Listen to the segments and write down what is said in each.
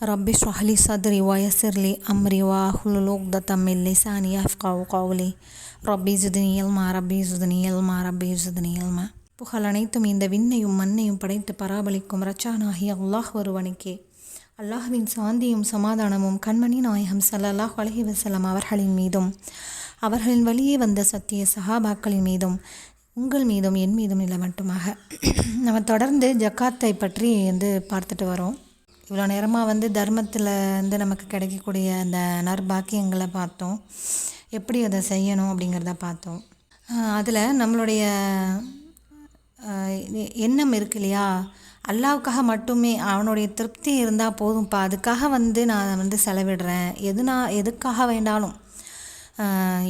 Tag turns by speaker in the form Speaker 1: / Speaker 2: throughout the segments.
Speaker 1: رب اشرح لي صدري ويسر لي أمري واحلل عقدة من لساني يفقهوا قولي ربي زدني علما ربي زدني علما ربي زدني علما புகழ் அனைத்தும் இந்த விண்ணையும் மண்ணையும் படைத்து பராபலிக்கும் ரச்சானாகிய அல்லாஹ் ஒருவனுக்கே அல்லாஹ்வின் சாந்தியும் சமாதானமும் கண்மணி நாயகம் ஸல்லல்லாஹு அலைஹி வஸல்லம் அவர்களின் மீதும் அவர்களின் வழியே வந்த சத்திய சஹாபாக்களின் மீதும் உங்கள் மீதும் என் மீதும் நிலவட்டுமாக நம்ம தொடர்ந்து ஜக்காத்தை பற்றி வந்து பார்த்துட்டு வரோம் இவ்வளோ நேரமாக வந்து தர்மத்தில் வந்து நமக்கு கிடைக்கக்கூடிய அந்த நற்பாக்கியங்களை பார்த்தோம். எப்படி அதை செய்யணும் அப்படிங்கிறத பார்த்தோம். அதில் நம்மளுடைய எண்ணம் இருக்கு இல்லையா? அல்லாவுக்காக மட்டுமே அவனுடைய திருப்தி இருந்தால் போதும்ப்பா. அதுக்காக வந்து நான் வந்து செலவிடுறேன். எது நான் எதுக்காக வேண்டாலும்.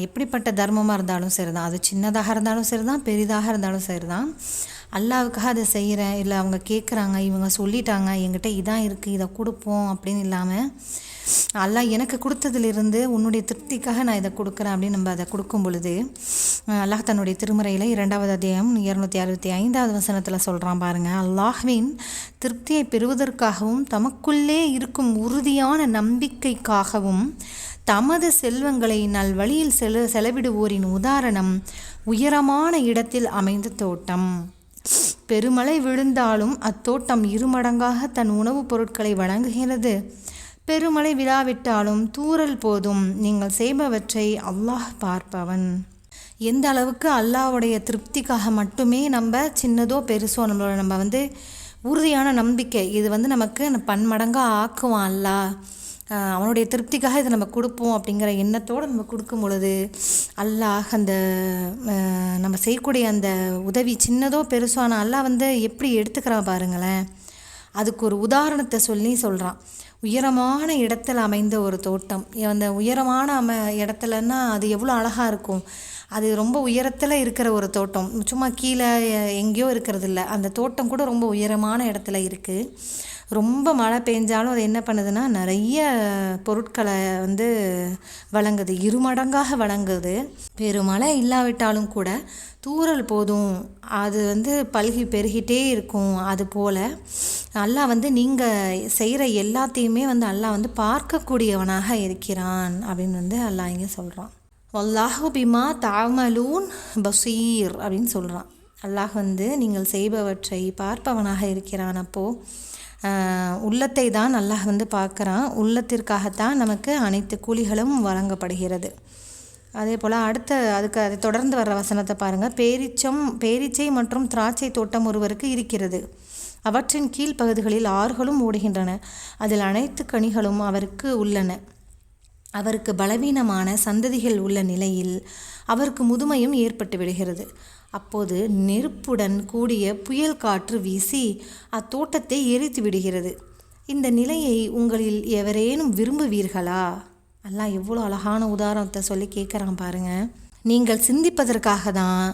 Speaker 1: எப்படிப்பட்ட தர்மமாக இருந்தாலும் சரி தான் அது சின்னதாக இருந்தாலும் சரி தான் பெரிதாக இருந்தாலும் சரி தான் அல்லாவுக்காக அதை செய்கிறேன் இல்லை அவங்க கேட்குறாங்க இவங்க சொல்லிட்டாங்க என்கிட்ட இதான் இருக்குது இதை கொடுப்போம் அப்படின்னு இல்லாமல் அல்லாஹ் எனக்கு கொடுத்ததிலிருந்து உன்னுடைய திருப்திக்காக நான் இதை கொடுக்குறேன் அப்படின்னு நம்ம அதை கொடுக்கும் பொழுது அல்லாஹ் தன்னுடைய திருமுறையில் இரண்டாவது அத்தியாயம் இரநூத்தி அறுபத்தி ஐந்தாவது வசனத்தில் சொல்கிறான் பாருங்கள் அல்லாஹ்வின் திருப்தியை பெறுவதற்காகவும் தமக்குள்ளே இருக்கும் உறுதியான நம்பிக்கைக்காகவும் தமது செல்வங்களை நல்வழியில் செல செலவிடுவோரின் உதாரணம் உயரமான இடத்தில் அமைந்த தோட்டம். பெருமழை விழுந்தாலும் அத்தோட்டம் இருமடங்காக தன் உணவுப் பொருட்களை வழங்குகிறது. பெருமழை விழாவிட்டாலும் தூறல் போதும். நீங்கள் செய்பவற்றை அல்லாஹ் பார்ப்பவன். எந்த அளவுக்கு அல்லாஹ்வுடைய திருப்திக்காக மட்டுமே நம்ம சின்னதோ பெருசோ நம்மளோட நம்ம வந்து உறுதியான நம்பிக்கை இது வந்து நமக்கு பன்மடங்காக ஆக்குவான் அல்லாஹ். அவனுடைய திருப்திக்காக இதை நம்ம கொடுப்போம் அப்படிங்கிற எண்ணத்தோடு நம்ம கொடுக்கும் பொழுது அல்லாஹ் அந்த நம்ம செய்யக்கூடிய அந்த உதவி சின்னதோ பெருசோ ஆனால் அல்லாஹ் வந்து எப்படி எடுத்துக்கிறான் பாருங்களேன். அதுக்கு ஒரு உதாரணத்தை சொல்லி சொல்கிறான் உயரமான இடத்துல அமைந்த ஒரு தோட்டம். அந்த உயரமான அம இடத்துலன்னா அது எவ்வளோ அழகாக இருக்கும். அது ரொம்ப உயரத்தில் இருக்கிற ஒரு தோட்டம். சும்மா கீழே எங்கேயோ இருக்கிறது இல்லை. அந்த தோட்டம் கூட ரொம்ப உயரமான இடத்துல இருக்குது ரொம்ப மழை பெஞ்சாலும் அது என்ன பண்ணுதுன்னா நிறைய பொருட்களை வந்து வழங்குது. இருமடங்காக வழங்குது. பெருமழை இல்லாவிட்டாலும் கூட தூறல் போதும். அது வந்து பல்கி பெருகிட்டே இருக்கும். அது போல் அல்லாஹ் வந்து நீங்கள் செய்கிற எல்லாத்தையுமே வந்து அல்லாஹ் வந்து பார்க்கக்கூடியவனாக இருக்கிறான் அப்படின்னு வந்து அல்லாஹ் இங்கே சொல்கிறான் வல்லாஹு பிமா தாமலூன் பசீர் அப்படின்னு சொல்கிறான் அல்லாஹ் வந்து நீங்கள் செய்பவற்றை பார்ப்பவனாக இருக்கிறான் அப்போது உள்ளத்தை தான் அல்லாஹ் வந்து பார்க்குறான். உள்ளத்திற்காகத்தான் நமக்கு அனைத்து கூலிகளும் வழங்கப்படுகிறது. அதே போல் அடுத்த அதுக்கு அதை தொடர்ந்து வர்ற வசனத்தை பாருங்கள் பேரிச்சம் பேரிச்சை மற்றும் திராட்சை தோட்டம் ஒருவருக்கு இருக்கிறது. அவற்றின் கீழ்ப்பகுதிகளில் ஆறுகளும் ஓடுகின்றன. அதில் அனைத்து கனிகளும் அவருக்கு உள்ளன. அவருக்கு பலவீனமான சந்ததிகள் உள்ள நிலையில் அவருக்கு முதுமையும் ஏற்பட்டு விடுகிறது. அப்போது நெருப்புடன் கூடிய புயல் காற்று வீசி அத்தோட்டத்தை எரித்து விடுகிறது. இந்த நிலையை உங்களில் எவரேனும் விரும்புவீர்களா? அல்லாஹ் எவ்வளோ அழகான உதாரணத்தை சொல்லி கேட்குறான் பாருங்க. நீங்கள் சிந்திப்பதற்காக தான்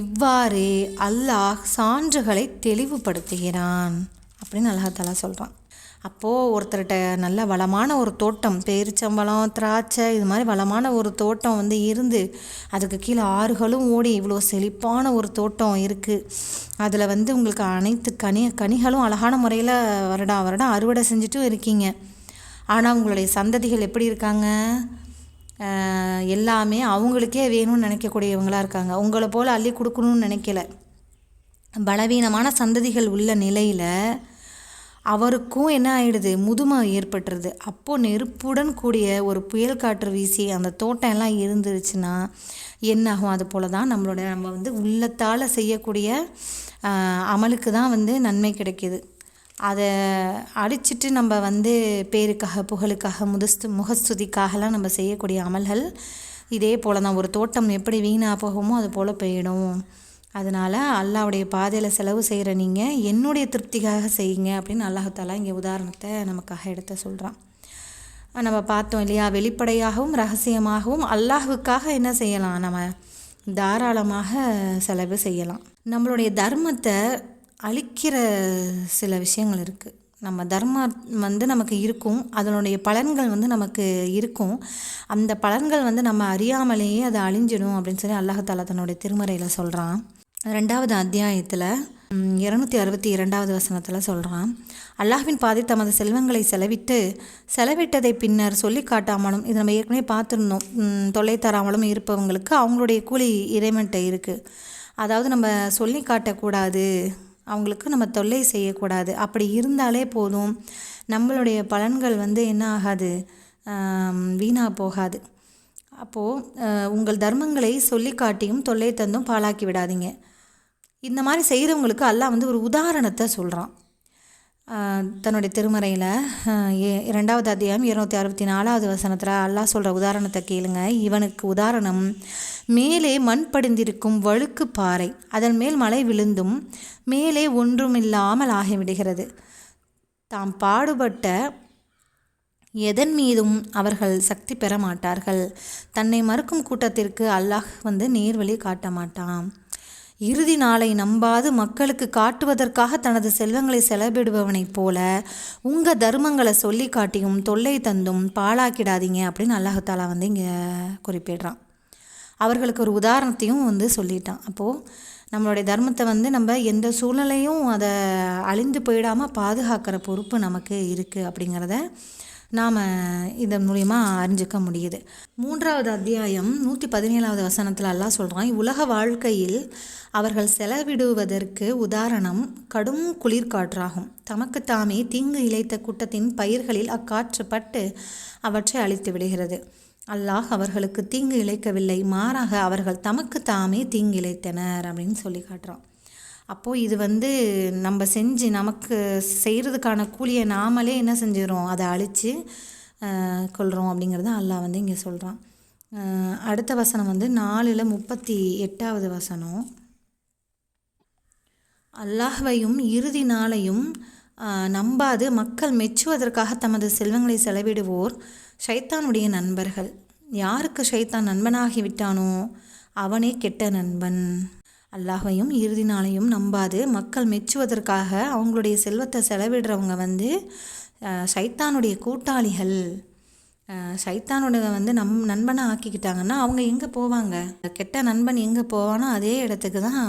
Speaker 1: இவ்வாறு அல்லாஹ் சான்றுகளை தெளிவுபடுத்துகிறான் அப்படின்னு அல்லாஹாலா சொல்கிறான் அப்போது ஒருத்தர்கிட்ட நல்ல வளமான ஒரு தோட்டம் பேரிச்சம்பழம் திராட்சை இது மாதிரி வளமான ஒரு தோட்டம் வந்து இருந்து அதுக்கு கீழே ஆறுகளும் ஓடி இவ்வளோ செழிப்பான ஒரு தோட்டம் இருக்குது அதில் வந்து உங்களுக்கு அனைத்து கனி கனிகளும் அழகான முறையில் வருடா வருடம் அறுவடை செஞ்சுட்டும் இருக்கீங்க. ஆனால் உங்களுடைய சந்ததிகள் எப்படி இருக்காங்க? எல்லாமே அவங்களுக்கே வேணும்னு நினைக்கக்கூடியவங்களாக இருக்காங்க. உங்களை போல் அள்ளி கொடுக்கணும்னு நினைக்கல. பலவீனமான சந்ததிகள் உள்ள நிலையில் அவருக்கும் என்ன ஆயிடுது? முதுமை ஏற்பட்டுருது. அப்போது நெருப்புடன் கூடிய ஒரு புயல் காற்று வீசி அந்த தோட்டம் எல்லாம் இருந்துருச்சுன்னா என்ன ஆகும்? அது போல தான் நம்மளோட நம்ம வந்து உள்ளத்தால் செய்யக்கூடிய அமலுக்கு தான் வந்து நன்மை கிடைக்கிது. அதை அடிச்சிட்டு நம்ம வந்து பேருக்காக புகழுக்காக முதஸ்து முகஸ்துதிக்காகலாம் நம்ம செய்யக்கூடிய அமல்கள் இதே போல தான் ஒரு தோட்டம் எப்படி வீணாக போகுமோ அது போல் போயிடும். அதனால் அல்லாவுடைய பாதையில் செலவு செய்கிற நீங்கள் என்னுடைய திருப்திக்காக செய்யுங்க அப்படின்னு அல்லாஹாலா இங்கே உதாரணத்தை நமக்காக எடுத்து சொல்கிறான் நம்ம பார்த்தோம் இல்லையா வெளிப்படையாகவும் ரகசியமாகவும் அல்லாஹுக்காக என்ன செய்யலாம்? நம்ம தாராளமாக செலவு செய்யலாம். நம்மளுடைய தர்மத்தை அழிக்கிற சில விஷயங்கள் இருக்குது நம்ம தர்மம் வந்து நமக்கு இருக்கும் அதனுடைய பலன்கள் வந்து நமக்கு இருக்கும். அந்த பலன்கள் வந்து நம்ம அறியாமலேயே அதை அழிஞ்சிடும் அப்படின்னு சொல்லி அல்லாஹாலா தன்னுடைய திருமறையில் சொல்கிறான் ரெண்டாவது அத்தியாயத்தில் இரநூத்தி அறுபத்தி இரண்டாவது வசனத்தில் சொல்கிறான் அல்லாஹ்வின் பாதை தமது செல்வங்களை செலவிட்டு செலவிட்டதை பின்னர் சொல்லி காட்டாமலும் இது நம்ம ஏற்கனவே பார்த்துருந்தோம். தொல்லை தராமலும் இருப்பவங்களுக்கு அவங்களுடைய கூலி இறைவன்ட்ட இருக்குது அதாவது நம்ம சொல்லி காட்டக்கூடாது அவங்களுக்கு நம்ம தொல்லை செய்யக்கூடாது. அப்படி இருந்தாலே போதும். நம்மளுடைய பலன்கள் வந்து என்ன ஆகாது? வீணாக போகாது. அப்போது உங்கள் தர்மங்களை சொல்லி காட்டியும் தொல்லை தந்தும் பாழாக்கி விடாதீங்க. இந்த மாதிரி செய்கிறவங்களுக்கு அல்லாஹ் வந்து ஒரு உதாரணத்தை சொல்கிறான் தன்னுடைய திருமறையில் இரண்டாவது அத்தியாயம் இருநூத்தி அறுபத்தி நாலாவது வசனத்தில் அல்லாஹ் சொல்கிற உதாரணத்தை கேளுங்க. இவனுக்கு உதாரணம் மேலே மண் படிந்திருக்கும் வழுக்கு பாறை அதன் மேல் மழை விழுந்தும் மேலே ஒன்றுமில்லாமல் ஆகிவிடுகிறது. தாம் பாடுபட்ட எதன் மீதும் அவர்கள் சக்தி பெற மாட்டார்கள். தன்னை மறுக்கும் கூட்டத்திற்கு அல்லாஹ் வந்து நேர்வழி காட்ட மாட்டான். இறுதி நாளை நம்பாது மக்களுக்கு காட்டுவதற்காக தனது செல்வங்களை செலவிடுபவனைப் போல உங்கள் தர்மங்களை சொல்லி காட்டியும் தொல்லை தந்தும் பாழாக்கிடாதீங்க அப்படின்னு அல்லாஹாலா வந்து இங்கே குறிப்பிடுறான். அவர்களுக்கு ஒரு உதாரணத்தையும் வந்து சொல்லிட்டான். அப்போது நம்மளுடைய தர்மத்தை வந்து நம்ம எந்த சூழ்நிலையும் அதை அழிந்து போயிடாமல் பாதுகாக்கிற பொறுப்பு நமக்கு இருக்குது அப்படிங்கிறத நாம் இதன் மூலிமா அறிஞ்சிக்க முடியுது. மூன்றாவது அத்தியாயம் நூற்றி பதினேழாவது வசனத்தில் எல்லாம் சொல்கிறான் உலக வாழ்க்கையில் அவர்கள் செலவிடுவதற்கு உதாரணம் கடும் குளிர்காற்றாகும். தமக்கு தாமே தீங்கு இழைத்த கூட்டத்தின் பயிர்களில் அக்காற்று பட்டு அவற்றை அழித்து விடுகிறது. அல்லாஹ் அவர்களுக்கு தீங்கு இழைக்கவில்லை மாறாக அவர்கள் தமக்கு தாமே தீங்கு இழைத்தனர் அப்படின்னு சொல்லி காட்டுறான். அப்போது இது வந்து நம்ம செஞ்சு நமக்கு செய்கிறதுக்கான கூலியை நாமளே என்ன செஞ்சிடறோம்? அதை அழித்து கொள்கிறோம் அப்படிங்கிறத அல்லாஹ் வந்து இங்கே சொல்கிறான் அடுத்த வசனம் வந்து நாலில் முப்பத்தி எட்டாவது வசனம். அல்லாஹ்வையும் இறுதி நாளையும் நம்பாது மக்கள் மெச்சுவதற்காக தமது செல்வங்களை செலவிடுவோர் ஷைத்தானுடைய நண்பர்கள். யாருக்கு ஷைத்தான் நண்பனாகி விட்டானோ அவனே கெட்ட நண்பன். அல்லாஹையும் இறுதி நாளையும் நம்பாது. மக்கள் மெச்சுவதற்காக அவங்களுடைய செல்வத்தை செலவிடுறவங்க வந்து சைத்தானுடைய கூட்டாளிகள். சைத்தானுடைய வந்து நம் நண்பனை ஆக்கிக்கிட்டாங்கன்னா அவங்க எங்கே போவாங்க? கெட்ட நண்பன் எங்கே போவானோ அதே இடத்துக்கு தான்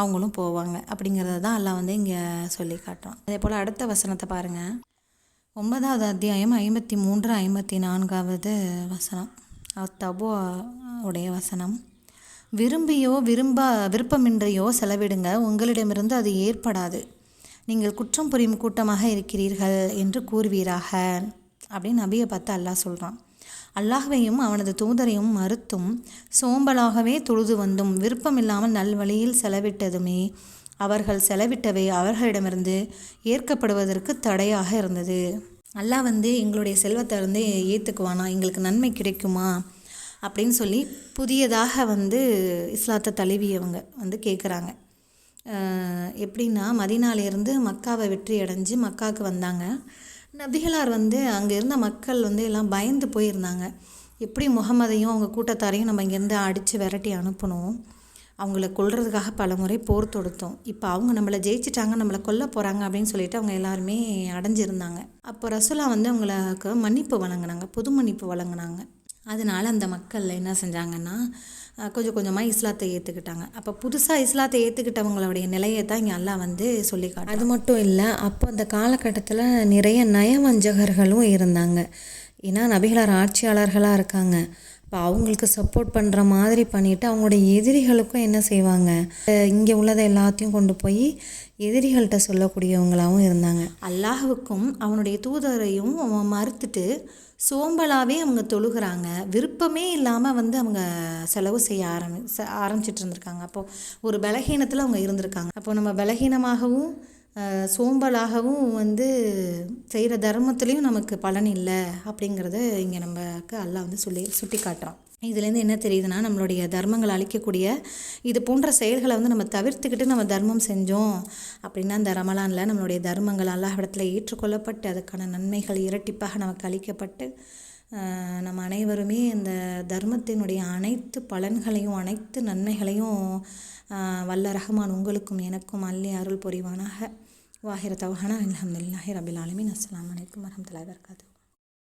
Speaker 1: அவங்களும் போவாங்க. அப்படிங்கிறத தான் எல்லாம் வந்து இங்கே சொல்லி காட்டுறோம் அதே போல் அடுத்த வசனத்தை பாருங்கள் ஒன்பதாவது அத்தியாயம் ஐம்பத்தி மூன்று ஐம்பத்தி நான்காவது வசனம். தபோ உடைய வசனம். விரும்பியோ விரும்ப விருப்பமின்றியோ செலவிடுங்க. உங்களிடமிருந்து அது ஏற்படாது. நீங்கள் குற்றம் புரியும் கூட்டமாக இருக்கிறீர்கள் என்று கூறுவீராக. அப்படின்னு நபியை பார்த்து அல்லாஹ் சொல்கிறான் அல்லாஹ்வையும் அவனது தூதரையும் மறுத்தும் சோம்பலாகவே தொழுது வந்தும் விருப்பமில்லாமல் நல்வழியில் செலவிட்டதுமே அவர்கள் செலவிட்டவை அவர்களிடமிருந்து ஏற்கப்படுவதற்கு தடையாக இருந்தது. அல்லாஹ் வந்து எங்களுடைய செல்வத்தை வந்து ஏற்றுக்குவானா எங்களுக்கு நன்மை கிடைக்குமா? அப்படின்னு சொல்லி புதியதாக வந்து இஸ்லாத்தை தழுவியவங்க வந்து கேட்குறாங்க எப்படின்னா மதினாலேருந்து மக்காவை வெற்றி அடைஞ்சு மக்காவுக்கு வந்தாங்க. நபிகளார் வந்து அங்கே இருந்த மக்கள் வந்து எல்லாம் பயந்து போயிருந்தாங்க. எப்படி முகமதையும் அவங்க கூட்டத்தாரையும் நம்ம இங்கேருந்து அடித்து விரட்டி அனுப்பணும் அவங்கள கொள்றதுக்காக பல முறை போர் தொடுத்தோம். இப்போ அவங்க நம்மளை ஜெயிச்சிட்டாங்க நம்மளை கொல்ல போகிறாங்க அப்படின்னு சொல்லிட்டு அவங்க எல்லாருமே அடைஞ்சிருந்தாங்க. அப்போ ரசுலா வந்து அவங்களுக்கு மன்னிப்பு வழங்கினாங்க புது மன்னிப்பு வழங்கினாங்க. அதனால் அந்த மக்கள் என்ன செஞ்சாங்கன்னா கொஞ்சம் கொஞ்சமாக இஸ்லாத்தை ஏற்றுக்கிட்டாங்க அப்போ புதுசாக இஸ்லாத்தை ஏற்றுக்கிட்டவங்களுடைய நிலையை தான் இங்கே எல்லாம் வந்து சொல்லி அது மட்டும் இல்லை அப்போ அந்த காலகட்டத்தில் நிறைய நயவஞ்சகர்களும் இருந்தாங்க. ஏன்னா நபிகளார் ஆட்சியாளர்களாக இருக்காங்க. இப்போ அவங்களுக்கு சப்போர்ட் பண்ணுற மாதிரி பண்ணிவிட்டு அவங்களுடைய எதிரிகளுக்கும் என்ன செய்வாங்க? இங்கே உள்ளதை எல்லாத்தையும் கொண்டு போய் எதிரிகள்கிட்ட சொல்லக்கூடியவங்களாகவும் இருந்தாங்க. அல்லாஹுக்கும் அவனுடைய தூதரையும் மறுத்துட்டு சோம்பலாகவே அவங்க தொழுகிறாங்க. விருப்பமே இல்லாமல் வந்து அவங்க செலவு செய்ய ஆரம்பி ஆரம்பிச்சிட்டு இருந்திருக்காங்க. அப்போது ஒரு பலகீனத்தில் அவங்க இருந்திருக்காங்க. அப்போது நம்ம பலகீனமாகவும் சோம்பலாகவும் வந்து செய்கிற தர்மத்துலேயும் நமக்கு பலன் இல்லை அப்படிங்கிறத இங்கே நமக்கு அல்லா வந்து சொல்லி சுட்டி காட்டுறான் இதுலேருந்து என்ன தெரியுதுன்னா நம்மளுடைய தர்மங்களை அழிக்கக்கூடிய இது போன்ற செயல்களை வந்து நம்ம தவிர்த்துக்கிட்டு நம்ம தர்மம் செஞ்சோம் அப்படின்னா அந்த ரமலானில் நம்மளுடைய தர்மங்கள் அல்லாஹிடத்தில் ஏற்றுக்கொள்ளப்பட்டு அதுக்கான நன்மைகள் இரட்டிப்பாக நமக்கு அளிக்கப்பட்டு நம்ம அனைவருமே இந்த தர்மத்தினுடைய அனைத்து பலன்களையும் அனைத்து நன்மைகளையும் வல்ல ரஹ்மான் உங்களுக்கும் எனக்கும் அள்ளி அருள் புரிவானாக. வாஹிர தவஹானா அலமதுல்லாஹி ரபில் ஆலமீன். அஸ்லாம் வலைக்கம் வரமத்துல வபரகாத்துஹு.